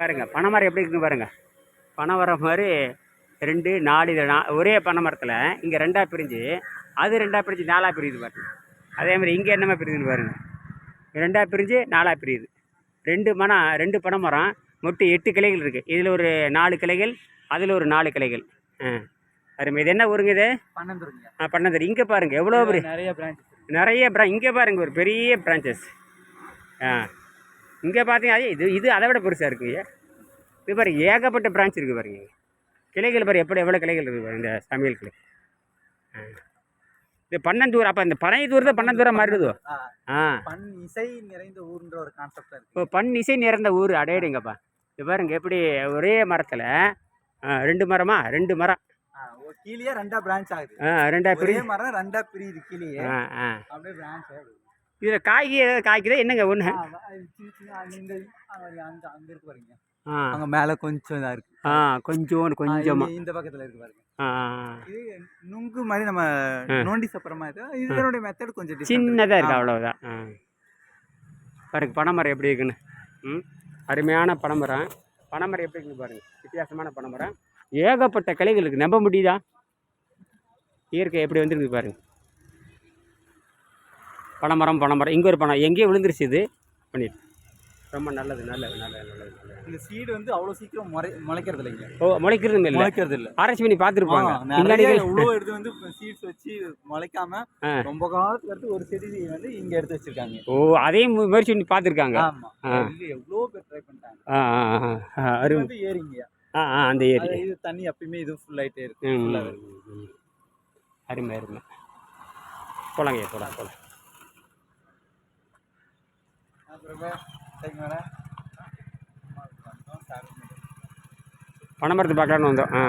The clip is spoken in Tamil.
பாருங்க பனைமரம் எப்படி இருக்குன்னு பாருங்க. பனைமரம் மாதிரி ரெண்டு நாலு இது ஒரே பனைமரத்தில் இங்கே ரெண்டாக பிரிஞ்சு அது ரெண்டாக பிரிஞ்சு நாலாக பிரியுது பாருங்க. அதே மாதிரி இங்கே என்னமா பிரியுதுன்னு பாருங்க. ரெண்டாக பிரிஞ்சு நாலாக பிரியுது. ரெண்டு மரம் ரெண்டு பனைமரம் மொட்டு எட்டு கிளைகள் இருக்குது இதில் ஒரு நாலு கிளைகள் அதில் ஒரு நாலு கிளைகள். ஆ. அருமை. இது என்ன ஊருங்க இது? பன்னெண்டுருங்க ஆ பண்ணந்தரி இங்கே பாருங்கள் எவ்வளோ நிறைய பிரான்ச் நிறைய பிரான் இங்கே பாருங்க ஒரு பெரிய பிரான்ச்சஸ் ஆ. இங்கே பார்த்தீங்கன்னா இது இது அதை விட பெருசாக இருக்குங்க இது பாருங்க ஏகப்பட்ட பிரான்ச் இருக்குது பாருங்க. கிளைகள் பாரு எப்படி எவ்வளோ கிளைகள் இருக்குது பாருங்க இந்த சமையல் கிளை. ஆ. இது பன்னந்தூர் அப்போ இந்த பனையத்தூர் தான் பன்னந்தூரம் மாறிடுதோ? ஆ. பண் இசை நிறைந்த ஊர்ன்ற ஒரு கான்செப்ட் இப்போ பன் இசை நிறைந்த ஊர் அடையடுங்கப்பா. இது பாருங்க எப்படி ஒரே மரத்தில் ரெண்டு மரமா? ரெண்டு மரம். கீழே ரெண்டா பிரான்ச் ஆகுது. ஆ ரெண்டா ஒரே பிரி மரம் ரெண்டா பிரியுது கீழே ஆ ஆ. அப்படியே பிரான்ச் ஆகுது. இதில் காய்கறி ஏதாவது காய்க்குதா? என்னங்க ஒன்று ஆ, அங்க மேல கொஞ்சம் இதா இருக்கு. ஆ கொஞ்சோண்டு ஆ, கொஞ்சமாக இந்த பக்கத்துல இருக்கு பாருங்க. இது நுங்கு மாதிரி நம்ம. நோண்டி சப்புறமா இது இதனுடைய மெத்தட் கொஞ்சம் சின்னதாக இருக்கு. இருக்குது. அவ்வளோதான் ஆ. பாருங்க பனைமரம் எப்படி இருக்குன்னு. ம் அருமையான பனைமரம். பனைமரம் எப்படி இருக்குன்னு பாருங்க. வித்தியாசமான பனைமரம். ஏகப்பட்ட இருக்குது நம்ப முடியுதா? இயற்கை எப்படி வந்துருக்கு பாருங்க. பனைமரம் பனைமரம். இங்கே ஒரு பணம் எங்கேயோ விழுந்துருச்சு இது. பண்ணிட்டு ரொம்ப நல்லது நல்லது நல்லது நல்லது இந்த சீடு வந்து அவ்வளவு சீக்கிரம் முறை முளைக்கிறது இல்லைங்க ஓ முளைக்கிறது இல்லை. முளைக்கிறது இல்ல ஆராய்ச்சி பண்ணி பார்த்துருப்பாங்க. பின்னாடி இவ்வளவு எடுத்து வந்து சீட்ஸ் வச்சு முளைக்காம. ரொம்ப காலத்துல எடுத்து ஒரு செடி வந்து இங்க எடுத்து வச்சிருக்காங்க. ஓ அதையும் முயற்சி பண்ணி பார்த்துருக்காங்க. எவ்வளவு பேர் ட்ரை பண்ணிட்டாங்க. அருமை. வந்து ஏரிங்க. ஆ ஆ அந்த ஏரி. அது இது தண்ணி எப்பயுமே இது ஃபுல் ஆயிட்டே இருக்கு. அருமை அருமை. போலாங்க போலாம் போலாம். பனைமரத்தை பார்க்கலான்னு வந்தோம். ஆ.